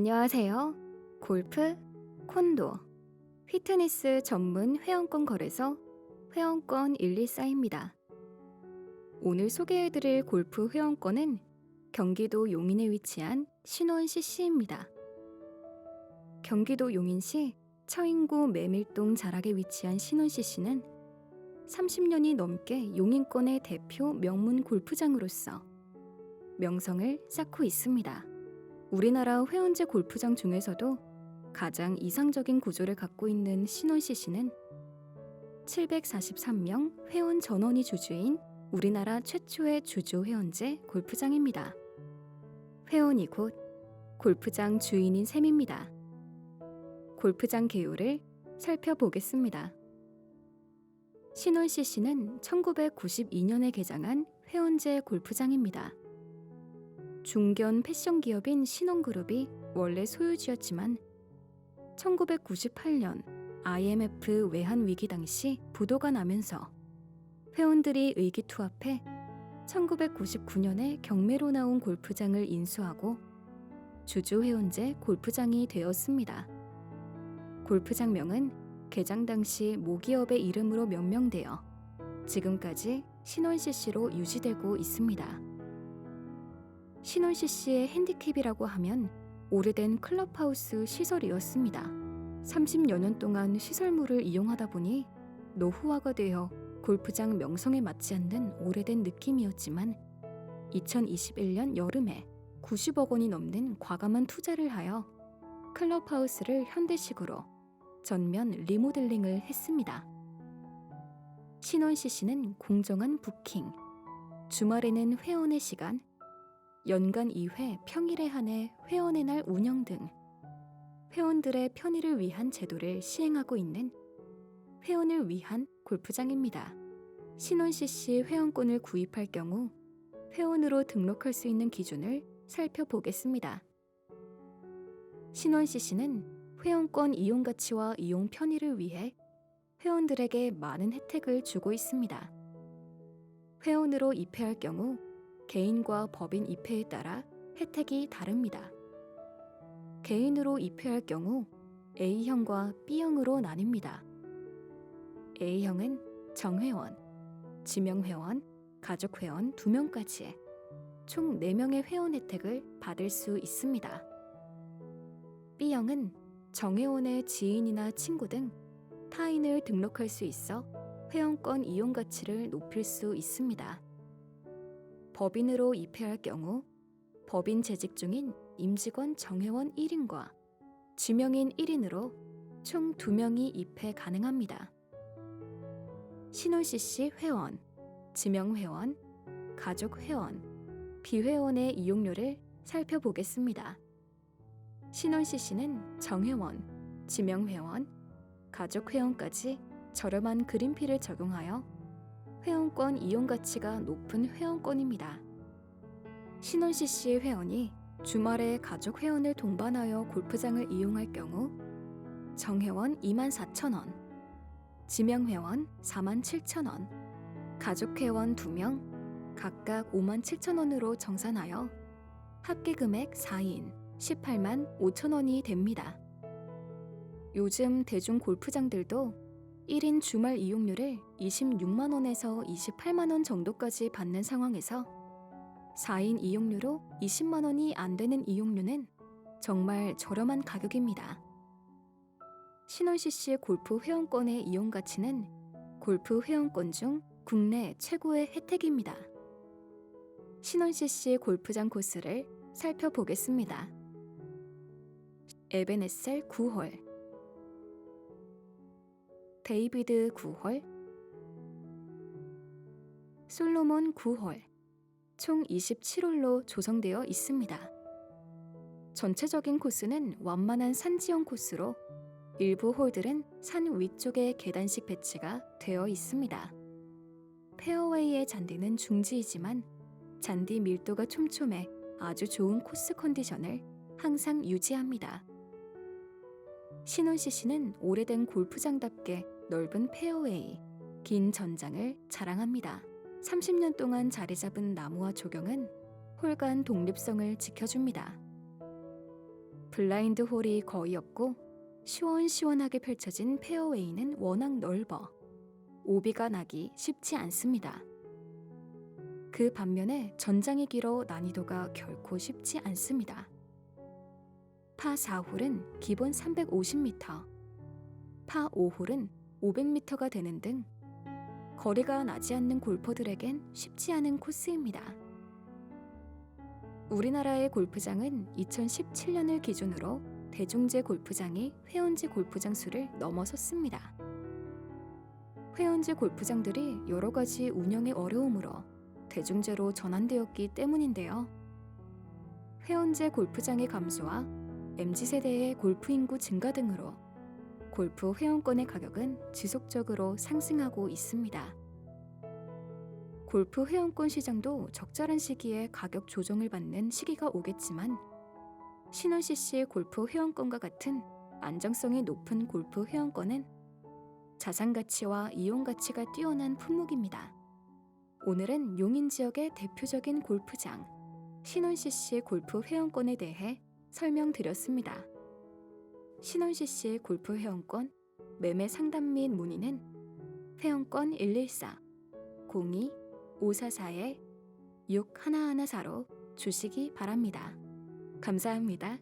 안녕하세요. 골프, 콘도, 피트니스 전문 회원권 거래소 회원권 114입니다. 오늘 소개해드릴 골프 회원권은 경기도 용인에 위치한 신원 CC입니다. 경기도 용인시 처인구 메밀동 자락에 위치한 신원 CC는 30년이 넘게 용인권의 대표 명문 골프장으로서 명성을 쌓고 있습니다. 우리나라 회원제 골프장 중에서도 가장 이상적인 구조를 갖고 있는 신원 CC는 743명 회원 전원이 주주인 우리나라 최초의 주주 회원제 골프장입니다. 회원이 곧 골프장 주인인 셈입니다. 골프장 개요를 살펴보겠습니다. 신원 CC는 1992년에 개장한 회원제 골프장입니다. 중견 패션 기업인 신원그룹이 원래 소유주였지만 1998년 IMF 외환 위기 당시 부도가 나면서 회원들이 의기투합해 1999년에 경매로 나온 골프장을 인수하고 주주 회원제 골프장이 되었습니다. 골프장명은 개장 당시 모기업의 이름으로 명명되어 지금까지 신원 CC로 유지되고 있습니다. 신원 CC의 핸디캡이라고 하면 오래된 클럽하우스 시설이었습니다. 30여 년 동안 시설물을 이용하다 보니 노후화가 되어 골프장 명성에 맞지 않는 오래된 느낌이었지만 2021년 여름에 90억 원이 넘는 과감한 투자를 하여 클럽하우스를 현대식으로 전면 리모델링을 했습니다. 신원 CC는 공정한 부킹, 주말에는 회원의 시간, 연간 2회 평일에 한해 회원의 날 운영 등 회원들의 편의를 위한 제도를 시행하고 있는 회원을 위한 골프장입니다. 신원 CC 회원권을 구입할 경우 회원으로 등록할 수 있는 기준을 살펴보겠습니다. 신원 CC는 회원권 이용 가치와 이용 편의를 위해 회원들에게 많은 혜택을 주고 있습니다. 회원으로 입회할 경우 개인과 법인 입회에 따라 혜택이 다릅니다. 개인으로 입회할 경우 A형과 B형으로 나뉩니다. A형은 정회원, 지명회원, 가족회원 2명까지 총 4명의 회원 혜택을 받을 수 있습니다. B형은 정회원의 지인이나 친구 등 타인을 등록할 수 있어 회원권 이용 가치를 높일 수 있습니다. 법인으로 입회할 경우 법인 재직 중인 임직원 정회원 1인과 지명인 1인으로 총 2명이 입회 가능합니다. 신원 CC 회원, 지명 회원, 가족 회원, 비회원의 이용료를 살펴보겠습니다. 신원 CC는 정회원, 지명 회원, 가족 회원까지 저렴한 그린피를 적용하여 회원권 이용 가치가 높은 회원권입니다. 신원 CC 회원이 주말에 가족 회원을 동반하여 골프장을 이용할 경우 정회원 24,000원, 지명 회원 47,000원, 가족 회원 2명 각각 57,000원으로 정산하여 합계 금액 4인 18만 5천원이 됩니다. 요즘 대중 골프장들도 1인 주말 이용료를 26만원에서 28만원 정도까지 받는 상황에서 4인 이용료로 20만원이 안 되는 이용료는 정말 저렴한 가격입니다. 신원CC 골프 회원권의 이용 가치는 골프 회원권 중 국내 최고의 혜택입니다. 신원CC 골프장 코스를 살펴보겠습니다. 에베네셀 9홀 데이비드 9홀, 솔로몬 9홀, 총 27홀로 조성되어 있습니다. 전체적인 코스는 완만한 산지형 코스로 일부 홀들은 산 위쪽에 계단식 배치가 되어 있습니다. 페어웨이의 잔디는 중지이지만 잔디 밀도가 촘촘해 아주 좋은 코스 컨디션을 항상 유지합니다. 신원 CC는 오래된 골프장답게 넓은 페어웨이, 긴 전장을 자랑합니다. 30년 동안 자리 잡은 나무와 조경은 홀간 독립성을 지켜줍니다. 블라인드 홀이 거의 없고 시원시원하게 펼쳐진 페어웨이는 워낙 넓어 오비가 나기 쉽지 않습니다. 그 반면에 전장이 길어 난이도가 결코 쉽지 않습니다. 파 4홀은 기본 350m, 파 5홀은 500m가 되는 등 거리가 나지 않는 골퍼들에겐 쉽지 않은 코스입니다. 우리나라의 골프장은 2017년을 기준으로 대중제 골프장이 회원제 골프장 수를 넘어섰습니다. 회원제 골프장들이 여러 가지 운영의 어려움으로 대중제로 전환되었기 때문인데요. 회원제 골프장의 감소와 MZ세대의 골프 인구 증가 등으로 골프 회원권의 가격은 지속적으로 상승하고 있습니다. 골프 회원권 시장도 적절한 시기에 가격 조정을 받는 시기가 오겠지만 신원 CC 골프 회원권과 같은 안정성이 높은 골프 회원권은 자산 가치와 이용 가치가 뛰어난 품목입니다. 오늘은 용인 지역의 대표적인 골프장 신원 CC 골프 회원권에 대해 설명드렸습니다. 신원 CC 골프 회원권 매매 상담 및 문의는 회원권 114 02 544에 6114로 주시기 바랍니다. 감사합니다.